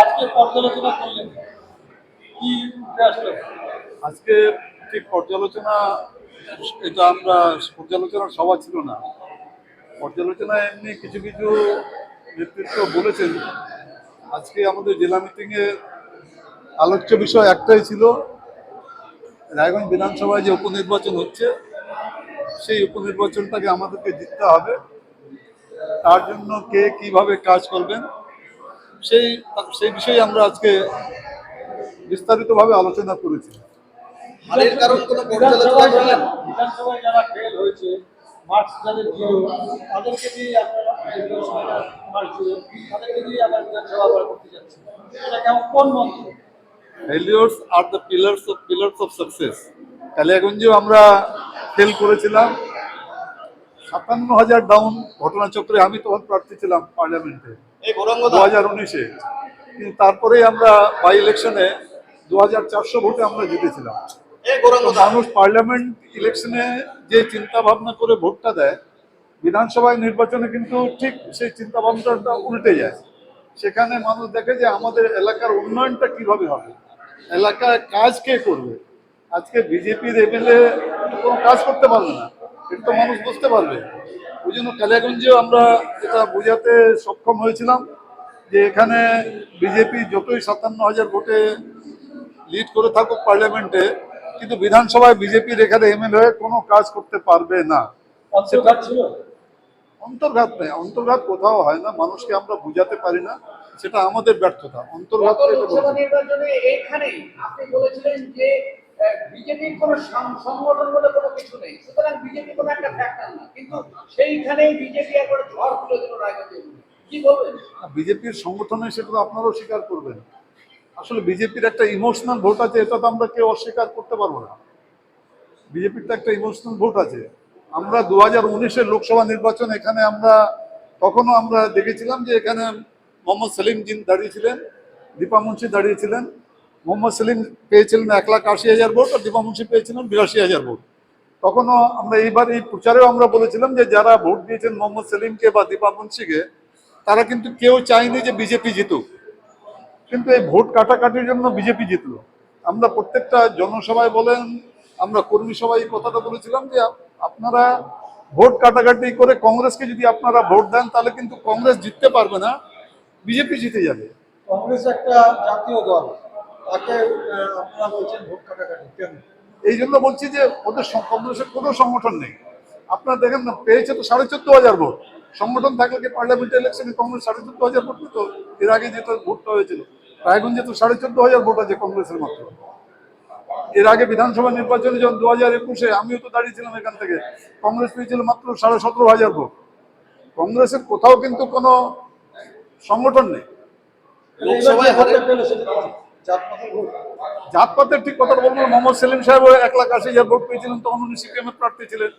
আজকে পর্যালোচনা করলেন। কি আজকে ঠিক পর্যালোচনা, এটা আমরা পর্যালোচনার সভা ছিল না। পর্যালোচনা এমনি কিছু কিছু নেতৃত্ব বলেছেন। আজকে আমাদের জেলা মিটিংয়ে আলোচ্য বিষয় একটাই ছিল, রায়গঞ্জ বিধানসভায় যে উপনির্বাচন হচ্ছে, সেই উপনির্বাচনটাকে আমাদেরকে জিততে হবে। তার জন্য কে কীভাবে কাজ করবেন সেই সেই বিষয়ে আমরা আজকে বিস্তারিতভাবে আলোচনা করেছি। হারের কারণ কোনো পর্যালোচনা করলেন? যারা- বিধানসভায় যারা ফেল হয়েছে মার্কস যাদের জিরো তাদেরকে দিয়ে আপনারা এই মার্কস জিরো তাদেরকে দিয়ে আবার বিধানসভা আবার করতে যাচ্ছে এটা কেমন কোন মন্ত্র? Failures are the pillars of pillars of success কালিয়াগঞ্জেও আমরা ফেল করেছিলাম। সাতান্ন হাজার ডাউন ঘটনাচক্রে আমি তখন প্রার্থী ছিলাম পার্লামেন্টে দু হাজার উনিশে। কিন্তু তারপরেই আমরা বাই ইলেকশনে দু হাজার চারশো ভোটে আমরা জিতেছিলাম। মানুষ পার্লামেন্ট ইলেকশনে যে চিন্তা ভাবনা করে ভোটটা দেয় বিধানসভায় নির্বাচনে কিন্তু ঠিক সেই চিন্তা ভাবনাটা উল্টে যায়। সেখানে মানুষ দেখে যে আমাদের এলাকার উন্নয়নটা কীভাবে হবে? এলাকায় কাজ কে করবে? আজকে বিজেপির এমএলএ কোনো কাজ করতে পারবে না। এটা তো মানুষ বুঝতে পারবে। ওই জন্য কালিয়াগঞ্জেও আমরা এটা বোঝাতে সক্ষম হয়েছিলাম যে এখানে বিজেপি যতই সাতান্ন হাজার ভোটে লিড করে থাকুক পার্লামেন্টে কিন্তু বিধানসভায় বিজেপির এখানে এমএলএ হয়ে কোনো কাজ করতে পারবে না। অন্তর্ঘাত অন্তর্ঘাত নেই। অন্তর্ঘাত কোথাও হয় না। মানুষকে আমরা বুঝাতে পারি না। সেটা আমাদের ব্যর্থতা। অন্তর্ঘাত আপনি বলেছিলেন যে বিজেপির কোন সংগঠন বলে কোনো কিছু নেই। সুতরাং বিজেপি কোনো একটা ফ্যাক্টর না। কিন্তু সেইখানেই বিজেপি একবার ঝড় তুলে দিল রায়গঞ্জে কি বলবেন? বিজেপির সংগঠনে সেটা তো আপনারাও স্বীকার করবেন। আসলে বিজেপির একটা ইমোশনাল ভোট আছে, এটা তো আমরা কেউ অস্বীকার করতে পারব না। বিজেপির তো একটা ইমোশনাল ভোট আছে। আমরা দু হাজার উনিশের লোকসভা নির্বাচন, এখানে আমরা তখনও আমরা দেখেছিলাম যে এখানে মোহাম্মদ সেলিম জিন দাঁড়িয়েছিলেন, দীপা মুন্সি দাঁড়িয়েছিলেন মোহাম্মদ সেলিম পেয়েছিলেন এক লাখ আশি হাজার ভোট আর দীপা মুন্সি পেয়েছিলেন বিরাশি হাজার ভোট। তখনও আমরা এইবার এই প্রচারেও আমরা বলেছিলাম যে যারা ভোট দিয়েছেন মোহাম্মদ সেলিমকে বা দীপা মুন্সিকে, তারা কিন্তু কেউ চায়নি যে বিজেপি জিতুক। কিন্তু এই ভোট কাটাকাটির জন্য বিজেপি জিতল। আমরা প্রত্যেকটা জনসভায় বলেন, আমরা কর্মী সভায় এই কথাটা বলেছিলাম যে আপনারা ভোট কাটাকাটি করে কংগ্রেসকে যদি আপনারা ভোট দেন, তাহলে কিন্তু কংগ্রেস জিততে পারবে না, বিজেপি জিতে যাবে। কংগ্রেস একটা জাতীয় দল। তাকে আপনারা বলছেন ভোট কাটাকাটি। কেন? এই জন্য বলছি যে ওদের সং- কংগ্রেসের কোনো সংগঠন নেই। আপনারা দেখেন না পেয়েছে তো সাড়ে চোদ্দ হাজার ভোট। সংগঠন থাকলে কি পার্লামেন্ট ইলেকশনে কংগ্রেস সাড়ে চোদ্দ হাজার ভোট পেত? এর আগে যেটা ভোটটা হয়েছিল রায়গঞ্জে তো সাড়ে চোদ্দ হাজার ভোট আছে কংগ্রেসের মাত্র। এর আগে বিধানসভা নির্বাচনে যখন দু হাজার একুশে আমিও তো দাঁড়িয়েছিলাম এখান থেকে কংগ্রেস পেয়েছিল মাত্র সাড়ে সতেরো হাজার ভোট। কংগ্রেসের কোথাও কিন্তু কোনো সংগঠন নেই। লোকসভায়? জাতপাতের ঠিক কথা বলব মোহাম্মদ সেলিম সাহেব এক লাখ আশি হাজার ভোট পেয়েছিলেন তখন উনি সিপিএম এর প্রার্থী ছিলেন।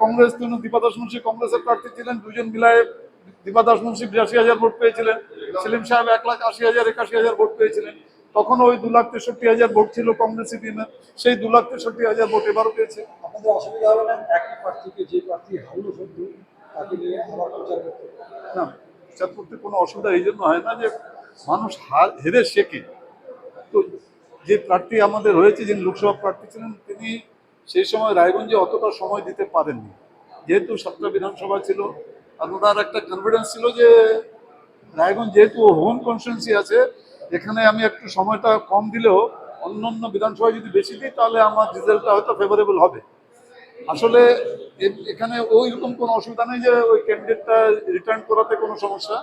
কংগ্রেস তিনি দীপাদাস মুন্সি কংগ্রেসের প্রার্থী ছিলেন। দুজন মিলায় দীপাদাস মুন্সি বিরাশি হাজার ভোট পেয়েছিলেন। সেলিম সাহেব এক লাখ আশি হাজার একাশি হাজার ভোট পেয়েছিলেন। তখন ওই দু লাখ তেষট্টি হাজার ভোট ছিল কংগ্রেস সিপিএম এর। সেই দু লাখ তেষট্টি হাজার ভোট এবারও পেয়েছে। আপনাদের অসুবিধা হবে না? একই প্রার্থীকে যে প্রার্থী হারলো শুধু তাকে নিয়ে আবার প্রচার করতে না বিচার করতে কোনো অসুবিধা এই জন্য হয় না যে মানুষ হার হেরে শেখে যে প্রার্থী আমাদের রয়েছে, যিনি লোকসভা প্রার্থী ছিলেন, তিনি সেই সময় রায়গঞ্জে অতটা সময় দিতে পারেননি। যেহেতু সাতটা বিধানসভা ছিল, আর ওনার একটা কনফিডেন্স ছিল যে রায়গঞ্জ যেহেতু হোম কনস্টিটুয়েন্সি আছে, এখানে আমি একটু সময়টা কম দিলেও অন্য অন্য বিধানসভায় যদি বেশি দিই, তাহলে আমার রেজাল্টটা হয়তো ফেভারেবল হবে। আসলে এখানে ওইরকম কোনো অসুবিধা নেই যে ওই ক্যান্ডিডেটটা রিটার্ন করাতে কোনো সমস্যা।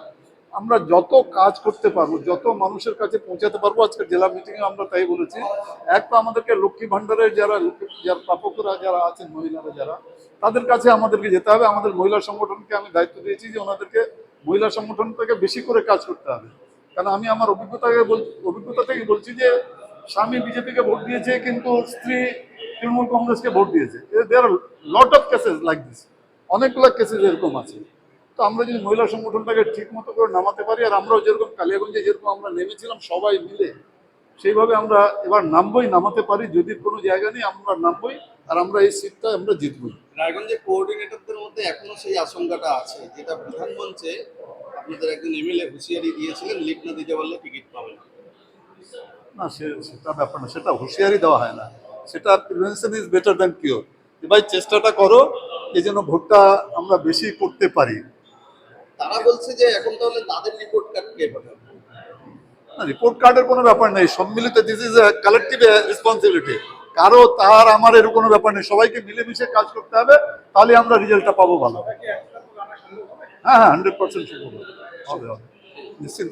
আমরা যত কাজ করতে পারব, যত মানুষের কাছে পৌঁছাতে পারব, আজকে জেলা মিটিংয়ে আমরা তাই বলেছি। এক তো আমাদেরকে লক্ষ্মী ভান্ডারের যারা যারা প্রাপকরা যারা আছেন, মহিলারা যারা, তাদের কাছে আমাদেরকে যেতে হবে। আমাদের মহিলা সংগঠনকে আমি দায়িত্ব দিয়েছি যে ওনাদেরকে মহিলা সংগঠন থেকে বেশি করে কাজ করতে হবে। কারণ আমি আমার অভিজ্ঞতাকে অভিজ্ঞতা থেকে বলছি যে, স্বামী বিজেপিকে ভোট দিয়েছে কিন্তু স্ত্রী তৃণমূল কংগ্রেসকে ভোট দিয়েছে। There lot of cases like this অনেকগুলো কেসেস এরকম আছে। তো আমরা যদি মহিলা সংগঠনটাকে ঠিক মতো করে নামাতে পারি আর আমরাও যেরকম কালিয়াগঞ্জে যেরকম আমরা নেমেছিলাম সবাই মিলে সেইভাবে আমরা এবার নামবই নামাতে পারি যদি কোনো জায়গা নেই আমরা নামবই আর আমরা এই সিটটা আমরা জিতবই। রায়গঞ্জের কোঅর্ডিনেটরদের মধ্যে এখনও সেই আশঙ্কাটা আছে যেটা বিধানমঞ্চে আপনাদের একজন এমএলএ হুঁশিয়ারি দিয়েছিলেন লিড না দিতে পারলে টিকিট পাবেন না। সে সেটা ব্যাপার না সেটা হুঁশিয়ারি দেওয়া হয় না। সেটা prevention is better than cure ভাই চেষ্টাটা করো এই জন্য ভোটটা আমরা বেশি করতে পারি। তারা বলছে যে এখন তাহলে তাদের রিপোর্ট কার্ড কে পাঠাবে রিপোর্ট কার্ডের কোনো ব্যাপার নেই। সম্মিলিত দিস ইজ কালেকটিভ রেসপন্সিবিলিটি কারও, তার, আমার এর কোনো ব্যাপার নেই। সবাইকে মিলেমিশে কাজ করতে হবে। তাহলে আমরা রেজাল্টটা পাবো ভালো। হ্যাঁ হ্যাঁ হান্ড্রেড পার্সেন্ট হবে। নিশ্চিন্ত